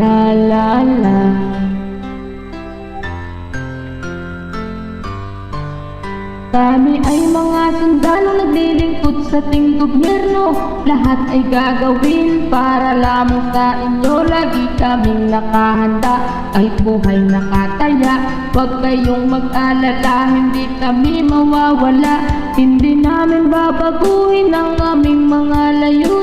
la la la. Kami ay mga sundalo naglilingkod sa ting gobyerno. Lahat ay gagawin para lamang sa inyo. Lagi kaming nakahanda. Ay buhay nakataya. Huwag kayong mag-alala, hindi kami mawawala. Hindi namin babaguhin ang aming mga layunin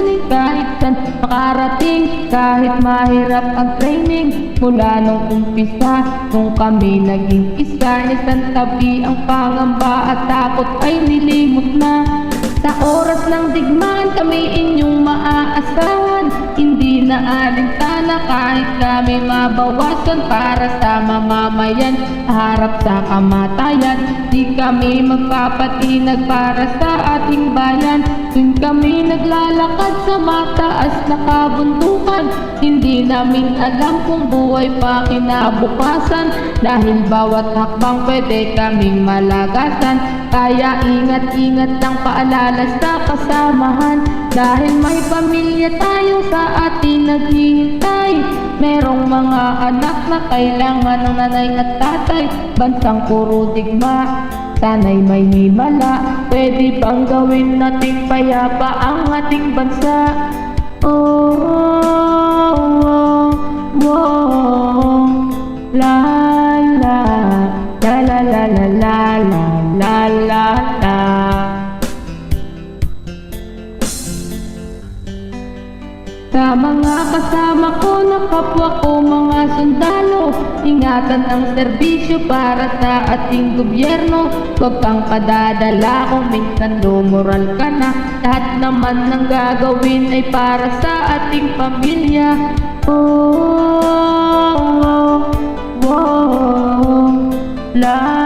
saan makarating, kahit mahirap ang training Mula nung umpisa, nung kami naging isa Isang tabi ang pangamba at takot ay nilimot na. Sa oras ng digmaan kami inyong maaasahan Hindi na alintana kahit kami mabawasan Para sa mamamayan, harap sa kamatayan Di kami magpapatinag para sa ating bayan Tuwing kami naglalakad sa mataas na kabundukan. Hindi namin alam kung buhay pa kinabukasan. Dahil bawat hakbang pwede kaming malagasan. Kaya ingat-ingat ang paalala sa kasamahan. Dahil may pamilya tayo sa atin naghihintay. Merong mga anak na kailangan ng nanay at tatay. Bansang puro digma Sana'y may himala Pwede bang gawin nating payapa ang ating bansa? Oh, oh, oh, oh, la la la la la la la la la Mga kasama ko na kapwa ko mga sundalo Ingatan ang serbisyo para sa ating gobyerno Huwag kang padadala kung minsan lumoral ka na Lahat naman ng gagawin ay para sa ating pamilya Oh, oh, oh, oh, la